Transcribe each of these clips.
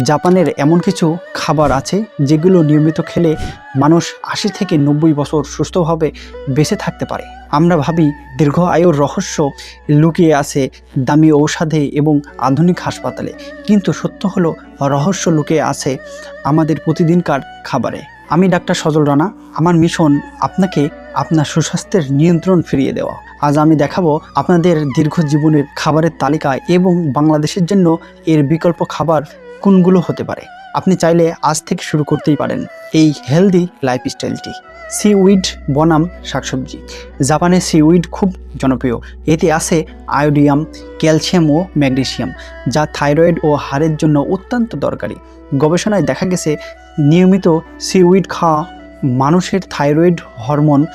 জাপানের এমন কিছু খাবার আছে যেগুলো নিয়মিত খেলে মানুষ আশি থেকে নব্বই বছর সুস্থভাবে বেঁচে থাকতে পারে। আমরা ভাবি দীর্ঘ আয়ুর রহস্য লুকিয়ে আছে দামি ঔষধে এবং আধুনিক হাসপাতালে। কিন্তু সত্য হলো, রহস্য লুকিয়ে আছে আমাদের প্রতিদিনকার খাবারে। আমি ডাক্তার সজল রানা, আমার মিশন আপনাকে আপনার সুস্বাস্থ্যের নিয়ন্ত্রণ ফিরিয়ে দেওয়া। আজ আমি দেখাবো আপনাদের দীর্ঘ জীবনের খাবারের তালিকা এবং বাংলাদেশের জন্য এর বিকল্প খাবার কোনগুলো হতে পারে। আপনি চাইলে আজ থেকে শুরু করতেই পারেন এই হেলদি লাইফস্টাইলটি সিউইড বনাম শাকসবজি। জাপানে সিউইড খুব জনপ্রিয়। এতে আছে আয়োডিয়াম ক্যালসিয়াম ও ম্যাগনেসিয়াম যা থাইরয়েড ও হাড়ের জন্য অত্যন্ত দরকারি। গবেষণায় দেখা গেছে, নিয়মিত সিউইড খাওয়া মানুষের থাইরয়েড হরমোন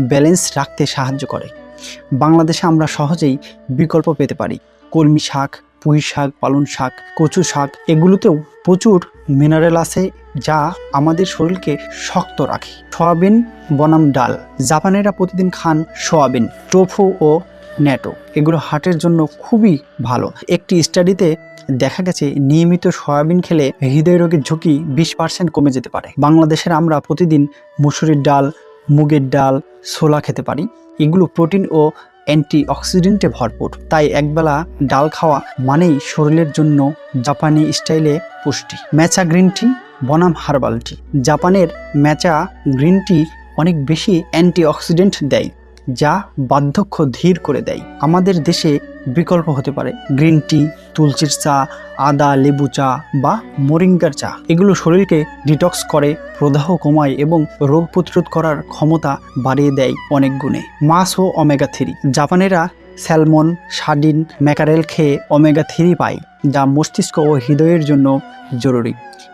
ব্যালেন্স রাখতে সাহায্য করে। বাংলাদেশে আমরা সহজেই বিকল্প পেতে পারি। কলমি শাক, পুঁই শাক, পালং শাক, কচু শাক, এগুলোতেও প্রচুর মিনারেল আছে যা আমাদের শরীরকে শক্ত রাখে। সয়াবিন, বনাম ডাল। জাপানেরা প্রতিদিন খান সয়াবিন, টোফু ও ন্যাটো এগুলো হার্টের জন্য খুবই ভালো। একটি স্টাডিতে দেখা গেছে নিয়মিত সয়াবিন খেলে হৃদয় রোগের ঝুঁকি বিশ পার্সেন্ট কমে যেতে পারে। বাংলাদেশের আমরা প্রতিদিন মুসুরির ডাল, মুগের ডাল, ছোলা খেতে পারি। এগুলো প্রোটিন ও অ্যান্টি অক্সিডেন্টে ভরপুর। তাই একবেলা ডাল খাওয়া মানেই শরীরের জন্য জাপানি স্টাইলে পুষ্টি। ম্যাচা গ্রিন টি, বনাম হার্বাল টি। জাপানের ম্যাচা গ্রিন টি অনেক বেশি অ্যান্টি অক্সিডেন্ট দেয়। যা বার্ধক্য ধীর করে দেয়। আমাদের দেশে বিকল্প হতে পারে গ্রিন টি, তুলসির চা, আদা, লেবু চা বা মোরিঙ্গার চা। এগুলো শরীরকে ডিটক্স করে, প্রদাহ কমায় এবং রোগ প্রতিরোধ করার ক্ষমতা বাড়িয়ে দেয় অনেক গুণে। মাছ ও অমেগা থ্রি। জাপানেরা স্যালমন সার্ডিন ম্যাকারেল খেয়ে অমেগা থ্রি পায়। যা মস্তিষ্ক ও হৃদয়ের জন্য জরুরি।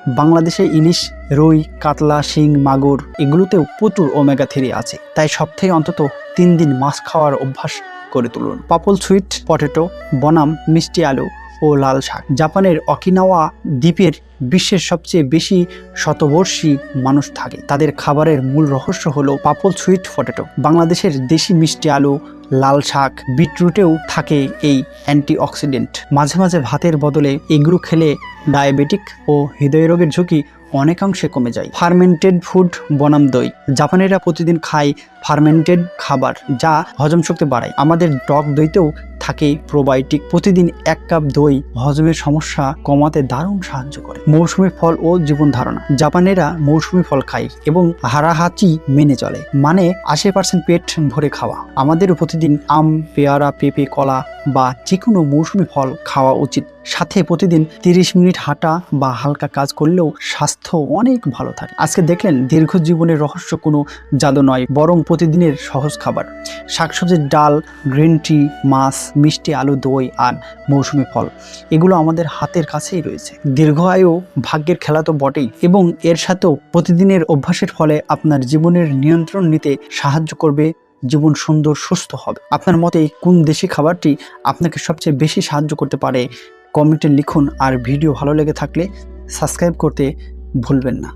বাংলাদেশে ইলিশ, রুই, কাতলা, শিং, মাগুর এগুলোতেও প্রচুর ওমেগা থ্রি আছে। তাই সবথেকে অন্তত তিন দিন মাছ খাওয়ার অভ্যাস করে তুলুন। পাপল সুইট পটেটো বনাম, মিষ্টি, আলু ও লাল শাক। জাপানের অকিনাওয়া দ্বীপের বিশ্বের সবচেয়ে বেশি শতবর্ষী মানুষ থাকে। তাদের খাবারের মূল রহস্য হলো পাপল সুইট পটেটো। বাংলাদেশের দেশি মিষ্টি আলু, লাল শাক, বিটরুটেও থাকে এই অ্যান্টিঅক্সিডেন্ট। মাঝে মাঝে ভাতের বদলে এগুলো খেলে ডায়াবেটিক ও হৃদয় রোগের ঝুঁকি অনেকাংশে কমে যায়। ফার্মেন্টেড ফুড, বনাম দই। জাপানিরা প্রতিদিন খায় ফার্মেন্টেড খাবার, যা হজম শক্তি বাড়ায়। আমাদের টক দইতেও থাকে প্রোবায়োটিক। প্রতিদিন এক কাপ দই হজমের সমস্যা কমাতে দারুণ সাহায্য করে। মৌসুমি ফল ও জীবন ধারণা। জাপানেরা মৌসুমি ফল খায় এবং হারাহাচি মেনে চলে। মানে আশি পার্সেন্ট পেট ভরে খাওয়া। আমাদের প্রতিদিন আম, পেয়ারা, পেঁপে, কলা বা যে কোনো মৌসুমি ফল খাওয়া উচিত। সাথে প্রতিদিন তিরিশ মিনিট হাঁটা বা হালকা কাজ করলেও স্বাস্থ্য অনেক ভালো থাকে। আজকে দেখলেন দীর্ঘ জীবনের রহস্য কোনো জাদু নয়, বরং প্রতিদিনের সহজ খাবার। শাকসবজির ডাল, গ্রিন টি, মাছ, মিষ্টি, আলু, দই আর মৌসুমি ফল, এগুলো আমাদের হাতের কাছেই রয়েছে। দীর্ঘ আয়ু, ভাগ্যের খেলা তো বটেই, এবং এর সাথেও প্রতিদিনের অভ্যাসের ফলে আপনার জীবনের নিয়ন্ত্রণ নিতে সাহায্য করবে জীবন সুন্দর, সুস্থ হবে। আপনার মতে কোন দেশি খাবারটি আপনাকে সবচেয়ে বেশি সাহায্য করতে পারে? কমেন্টে লিখুন। আর ভিডিও ভালো লেগে থাকলে সাবস্ক্রাইব করতে ভুলবেন না।